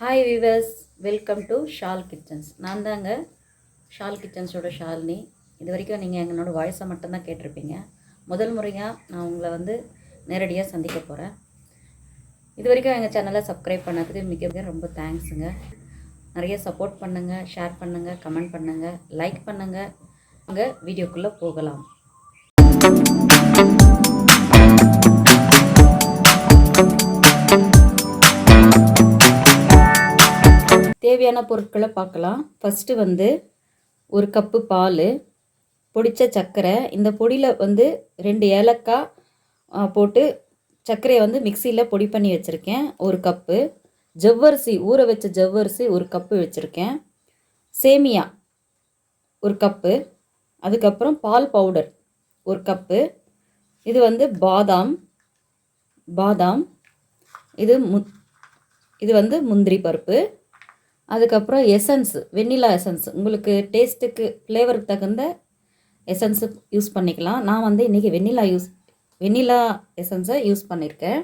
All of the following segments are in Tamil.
Hi viewers welcome to Shaal kitchens நான் தாங்க ஷால் கிச்சன்ஸோட ஷாலினி இது வரைக்கும் நீங்கள் எங்களோட வாய்ஸை மட்டும்தான் கேட்டிருப்பீங்க. முதல் முறையாக நான் உங்களை வந்து நேரடியாக சந்திக்க போகிறேன் இது வரைக்கும் எங்கள் சேனலை சப்ஸ்கிரைப் பண்ணதுக்கு மிக மிக ரொம்ப தேங்க்ஸுங்க நிறைய சப்போர்ட் பண்ணுங்கள் ஷேர் பண்ணுங்கள் கமெண்ட் பண்ணுங்கள் லைக் பண்ணுங்கள் அங்கே வீடியோக்குள்ளே போகலாம். தேவையான பொருட்களை பார்க்கலாம். ஃபஸ்ட்டு வந்து ஒரு கப்பு பால் பொடிச்ச சர்க்கரை இந்த பொடியில் வந்து ரெண்டு ஏலக்காய் போட்டு சர்க்கரையை வந்து மிக்சியில் பொடி பண்ணி வச்சுருக்கேன். ஒரு கப்பு. ஜவ்வரிசி ஊற வச்ச ஜவ்வரிசி ஒரு கப்பு வச்சுருக்கேன். சேமியா ஒரு கப்பு. அதுக்கப்புறம் பால் பவுடர் ஒரு கப்பு. இது வந்து பாதாம். பாதாம். இது மு இது வந்து முந்திரி பருப்பு. அதுக்கப்புறம் எசன்ஸ் வெண்ணிலா எசன்ஸ் உங்களுக்கு டேஸ்ட்டுக்கு ஃப்ளேவருக்கு தகுந்த எசன்ஸு யூஸ் பண்ணிக்கலாம். நான் வந்து இன்றைக்கி வெண்ணிலா யூஸ் வெண்ணிலா எசன்ஸை யூஸ் பண்ணியிருக்கேன்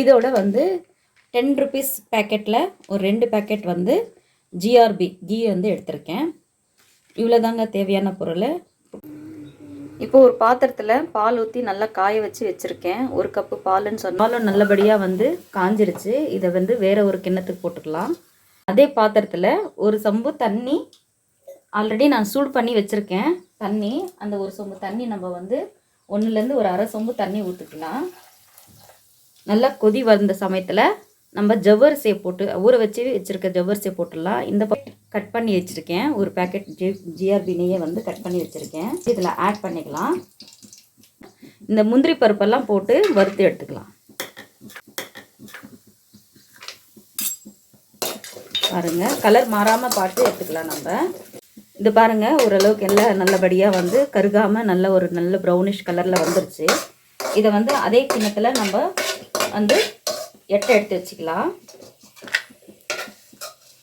இதோட வந்து டென் ருபீஸ் பேக்கெட்டில் ஒரு ரெண்டு பேக்கெட் வந்து ஜிஆர்பி கீ வந்து எடுத்திருக்கேன். இவ்வளோதாங்க தேவையான பொருள். இப்போ ஒரு பாத்திரத்தில் பால் ஊற்றி நல்லா காய வச்சு வச்சுருக்கேன். ஒரு கப்பு பாலுன்னு சொன்னாலும் நல்லபடியாக வந்து காஞ்சிருச்சு. இதை வந்து வேறு ஒரு கிண்ணத்துக்கு போட்டுக்கலாம். அதே பாத்திரத்தில் ஒரு சொம்பு தண்ணி ஆல்ரெடி நான் சூடு பண்ணி வச்சுருக்கேன். தண்ணி அந்த ஒரு சொம்பு தண்ணி நம்ம வந்து ஒன்றுலேருந்து ஒரு அரை சொம்பு தண்ணி ஊற்றிக்கலாம் நல்லா கொதி வந்த சமயத்தில் நம்ம ஜவ்வரிசியை போட்டு ஊற வச்சு வச்சுருக்க ஜவ்வரிசியை போட்டுடலாம். இந்த கட் பண்ணி வச்சுருக்கேன். ஒரு பேக்கெட் ஜி ஜிஆர்பினையே வந்து கட் பண்ணி வச்சுருக்கேன். இதில் ஆட் பண்ணிக்கலாம். இந்த முந்திரி பருப்பெல்லாம் போட்டு வறுத்து எடுத்துக்கலாம். பாருங்கள் கலர் மாறாமல் பார்த்து எடுத்துக்கலாம் நம்ம. இது பாருங்கள் ஓரளவுக்கு எல்லாம் நல்லபடியாக வந்து கருகாமல் நல்ல ஒரு நல்ல ப்ரௌனிஷ் கலரில் வந்துருச்சு. இதை வந்து அதே கிண்ணத்தில் நம்ம வந்து எட்டை எடுத்து வச்சுக்கலாம்.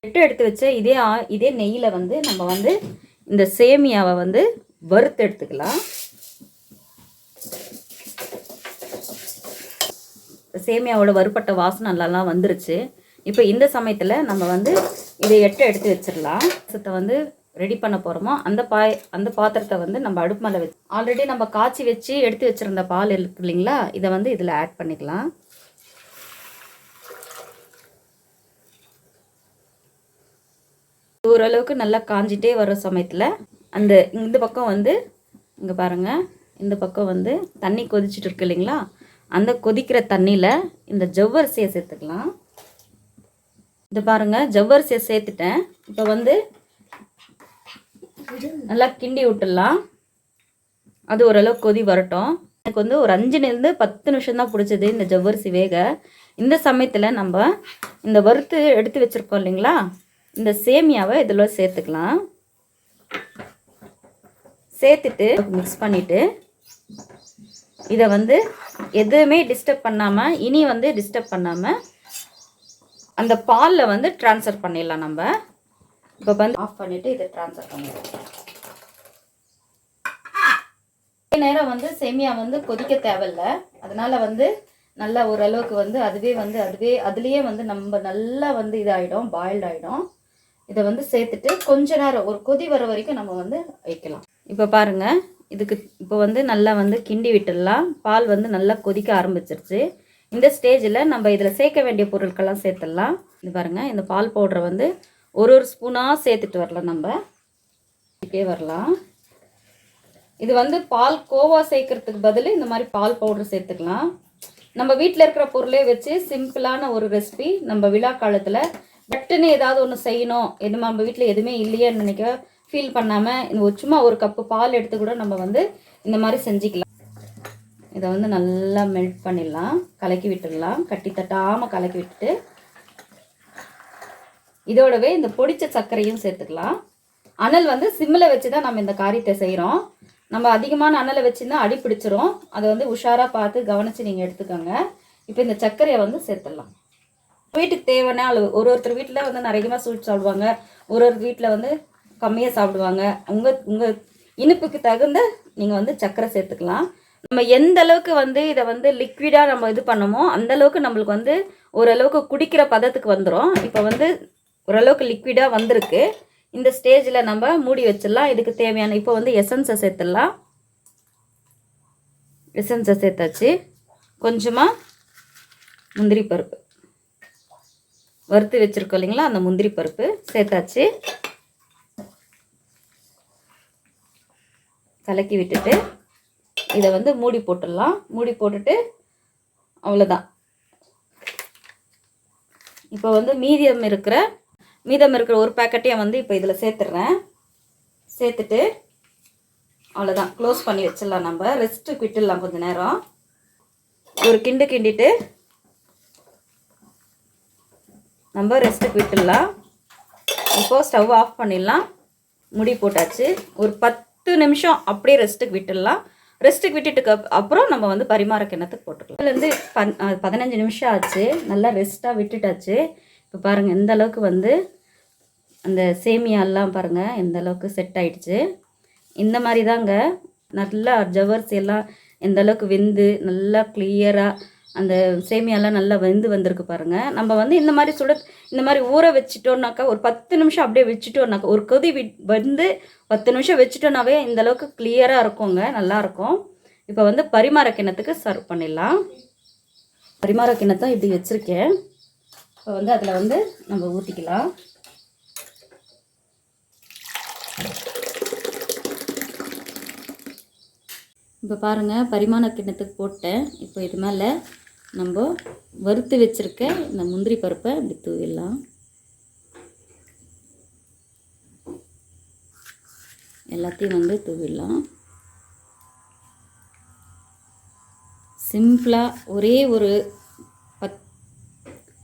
எட்டை எடுத்து வச்ச இதே ஆ- இதே நெய்யில் வந்து நம்ம வந்து இந்த சேமியாவை வந்து வறுத்து எடுத்துக்கலாம். சேமியாவோட வறுப்பட்ட வாசனை நல்லாலாம் வந்துருச்சு. இப்போ இந்த சமயத்தில் நம்ம வந்து இதை எட்டை எடுத்து வச்சிடலாம். சத்தை வந்து ரெடி பண்ண போகிறோமோ அந்த பாய் அந்த பாத்திரத்தை வந்து நம்ம அடுப்பு மேலே வச்சு ஆல்ரெடி நம்ம காய்ச்சி வச்சு எடுத்து வச்சிருந்த பால் இருக்கு இல்லைங்களா? இதை வந்து இதில் ஆட் பண்ணிக்கலாம். ஓரளவுக்கு நல்லா காஞ்சிட்டே வர சமயத்தில் அந்த இந்த பக்கம் வந்து இங்கே பாருங்கள் இந்த பக்கம் வந்து தண்ணி கொதிச்சுட்டு இருக்கு இல்லைங்களா? அந்த கொதிக்கிற தண்ணியில் இந்த ஜவ்வரிசியை சேர்த்துக்கலாம். இது பாருங்கள் ஜவ்வரிசியை சேர்த்துட்டேன். இப்போ வந்து நல்லா கிண்டி விட்டுடலாம். அது ஓரளவுக்கு கொதி வரட்டும். எனக்கு வந்து ஒரு அஞ்சுலேருந்து பத்து நிமிஷம் தான் பிடிச்சது இந்த ஜவ்வரிசி வேக. இந்த சமயத்தில் நம்ம இந்த வறுத்து எடுத்து வச்சுருக்கோம் இல்லைங்களா? இந்த சேமியாவை இதில் சேர்த்துக்கலாம். சேர்த்துட்டு மிக்ஸ் பண்ணிவிட்டு இதை வந்து எதுவுமே டிஸ்டர்ப் பண்ணாமல் இனி வந்து டிஸ்டர்ப் பண்ணாமல் அந்த பாலில் வந்து ட்ரான்ஸ்ஃபர் பண்ணிடலாம் நம்ம. இப்போ வந்து ஆஃப் பண்ணிவிட்டு இதை ட்ரான்ஸ்ஃபர் பண்ணிடலாம். அதே நேரம் வந்து சேமியா வந்து கொதிக்க தேவையில்ல. அதனால் வந்து நல்லா ஓரளவுக்கு வந்து அதுவே வந்து அதுவே அதுலேயே வந்து நம்ம நல்லா வந்து இதாகிடும் பாயில்ட் ஆகிடும் இதை வந்து சேர்த்துட்டு கொஞ்ச நேரம் ஒரு கொதி வர வரைக்கும் நம்ம வந்து வைக்கலாம். இப்போ பாருங்க இதுக்கு இப்போ வந்து நல்லா வந்து கிண்டி விட்டுடலாம். பால் வந்து நல்லா கொதிக்க ஆரம்பிச்சிருச்சு. இந்த ஸ்டேஜில் நம்ம இதில் சேர்க்க வேண்டிய பொருட்கள்லாம் சேர்த்துடலாம். இது பாருங்கள் இந்த பால் பவுடரை வந்து ஒரு ஒரு ஸ்பூனாக சேர்த்துட்டு வரலாம் நம்ம. இப்படியே வரலாம். இது வந்து பால் கோவா சேர்க்கறதுக்கு பதில் இந்த மாதிரி பால் பவுடர் சேர்த்துக்கலாம். நம்ம வீட்டில் இருக்கிற பொருளே வச்சு சிம்பிளான ஒரு ரெசிபி நம்ம விழா காலத்தில் பட்டுன்னு ஏதாவது ஒன்று செய்யணும். எது நம்ம வீட்டில் எதுவுமே இல்லையேன்னு நினைக்க ஃபீல் பண்ணாமல் இந்த ஒரு சும்மா ஒரு கப்பு பால் எடுத்து கூட நம்ம வந்து இந்த மாதிரி செஞ்சுக்கலாம். இதை வந்து நல்லா மெல்ட் பண்ணிடலாம். கலக்கி விட்டுடலாம். கட்டி தட்டாமல் கலக்கி விட்டுட்டு இதோடவே இந்த பொடிச்ச சர்க்கரையும் சேர்த்துக்கலாம். அனல் வந்து சிம்மில் வச்சு தான் நம்ம இந்த காரியத்தை செய்கிறோம் நம்ம அதிகமான அனலை வச்சுருந்தா அடி பிடிச்சிரும். அதை வந்து உஷாராக பார்த்து கவனித்து நீங்கள் எடுத்துக்கோங்க. இப்போ இந்த சர்க்கரையை வந்து சேர்த்துடலாம். வீட்டுக்கு தேவையான அளவு ஒரு ஒருத்தர் வீட்டில் வந்து நிறையமாக ஸ்வீட் சாப்பிடுவாங்க. ஒரு ஒரு வீட்டில் வந்து கம்மியாக சாப்பிடுவாங்க. உங்கள் உங்கள் இனிப்புக்கு தகுந்த நீங்கள் வந்து சர்க்கரை சேர்த்துக்கலாம். நம்ம எந்த அளவுக்கு வந்து இதை வந்து லிக்விடாக நம்ம இது பண்ணமோ அந்த அளவுக்கு நம்மளுக்கு வந்து ஓரளவுக்கு குடிக்கிற பதத்துக்கு வந்துடும் இப்போ வந்து ஓரளவுக்கு லிக்விடாக வந்திருக்கு. இந்த ஸ்டேஜில் நம்ம மூடி வச்சிடலாம். இதுக்கு தேவையான இப்போ வந்து எசன்ஸை சேர்த்துடலாம். எசன்ஸை சேர்த்தாச்சு. கொஞ்சமாக முந்திரி பருப்பு. வறுத்து வச்சுருக்கோம் இல்லைங்களா? அந்த முந்திரி பருப்பு சேர்த்தாச்சு. கலக்கி விட்டுட்டு இதை வந்து மூடி போட்டுடலாம். மூடி போட்டுட்டு அவ்வளோதான் இப்போ வந்து மீதியம் இருக்கிற மீதம் இருக்கிற ஒரு பேக்கெட்டையும் வந்து இப்போ இதில் சேர்த்துட்றேன். சேர்த்துட்டு அவ்வளோதான் க்ளோஸ் பண்ணி வச்சிடலாம் நம்ம. ரெஸ்ட்டு விட்டுடலாம் கொஞ்ச நேரம். ஒரு கிண்டு கிண்டிட்டு நம்ம ரெஸ்ட்டுக்கு விட்டுடலாம். இப்போது ஸ்டவ் ஆஃப் பண்ணிடலாம். முடி போட்டாச்சு. ஒரு பத்து நிமிஷம் அப்படியே ரெஸ்ட்டுக்கு விட்டுடலாம். ரெஸ்ட்டுக்கு விட்டுட்டுக்கு அப்புறம் நம்ம வந்து பரிமாற கிணத்துக்கு போட்டுக்கலாம். இதுலேருந்து பன் பதினஞ்சு நிமிஷம் ஆச்சு. நல்லா ரெஸ்ட்டாக விட்டுட்டாச்சு. இப்போ பாருங்கள் எந்த அளவுக்கு வந்து அந்த சேமியாலாம் பாருங்கள் எந்த அளவுக்கு செட் ஆயிடுச்சு. இந்த மாதிரி தாங்க நல்லா ஜவர்ஸ் எல்லாம் எந்த அளவுக்கு வெந்து நல்லா கிளியராக அந்த சேமியாலாம் நல்லா வெந்து வந்திருக்கு பாருங்கள் நம்ம வந்து இந்த மாதிரி சுட இந்த மாதிரி ஊற வச்சிட்டோம்னாக்கா ஒரு பத்து நிமிஷம் அப்படியே வச்சுட்டோம்னாக்கா ஒரு கொதி வி வந்து பத்து நிமிஷம் வச்சுட்டோன்னாவே இந்தளவுக்கு கிளியராக இருக்குங்க நல்லாயிருக்கும் இப்போ வந்து பரிமாற கிண்ணத்துக்கு சர்வ் பண்ணிடலாம். பரிமாற கிண்ணத்தை இப்படி வச்சுருக்கேன். இப்போ வந்து அதில் வந்து நம்ம ஊற்றிக்கலாம் இப்போ பாருங்கள் பரிமாண கிண்ணத்துக்கு போட்டேன். இப்போ இது மேலே நம்ம வறுத்து வச்சுருக்க இந்த முந்திரி பருப்பை இப்படி தூவிடலாம். எல்லாத்தையும் வந்து தூவிடலாம். சிம்பிளாக ஒரே ஒரு பத்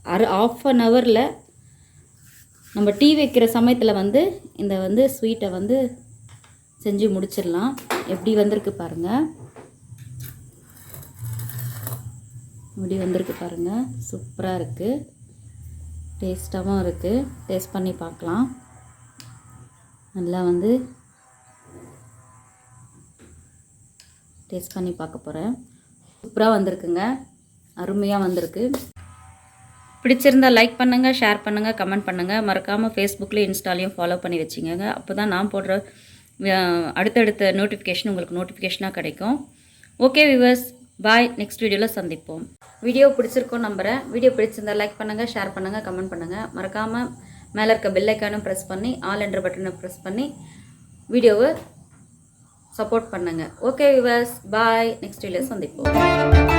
அரை ஆஃப் அன் ஹவரில் நம்ம டீ வைக்கிற சமயத்தில் வந்து இந்த வந்து ஸ்வீட்டை வந்து செஞ்சு முடிச்சிடலாம். எப்படி வந்திருக்கு பாருங்கள் இப்படி வந்திருக்கு பாருங்கள் சூப்பராக இருக்குது டேஸ்ட்டாகவும் இருக்குது டேஸ்ட் பண்ணி பார்க்கலாம். நல்லா வந்து டேஸ்ட் பண்ணி பார்க்க போகிறேன் சூப்பராக வந்திருக்குங்க. அருமையாக வந்திருக்கு. பிடிச்சிருந்தா லைக் பண்ணுங்கள் ஷேர் பண்ணுங்கள் கமெண்ட் பண்ணுங்கள் மறக்காமல் ஃபேஸ்புக்லேயும் இன்ஸ்டாலையும் ஃபாலோ பண்ணி வச்சுக்கோங்க. அப்போ தான் நான் போடுற அடுத்தடுத்த நோட்டிஃபிகேஷன் உங்களுக்கு நோட்டிஃபிகேஷனாக கிடைக்கும். ஓகே விவர்ஸ் பாய் நெக்ஸ்ட் வீடியோவில் சந்திப்போம். வீடியோ பிடிச்சிருக்கோம் நம்புகிறேன் வீடியோ பிடிச்சிருந்தா லைக் பண்ணுங்கள் ஷேர் பண்ணுங்கள் கமெண்ட் பண்ணுங்கள் மறக்காமல் மேலே இருக்க பெல்லைக்கானும் ப்ரெஸ் பண்ணி ஆல் என்ற பட்டனை ப்ரெஸ் பண்ணி வீடியோவை சப்போர்ட் பண்ணுங்கள் ஓகே விவர்ஸ் பாய் நெக்ஸ்ட் வீடியோவில் சந்திப்போம்.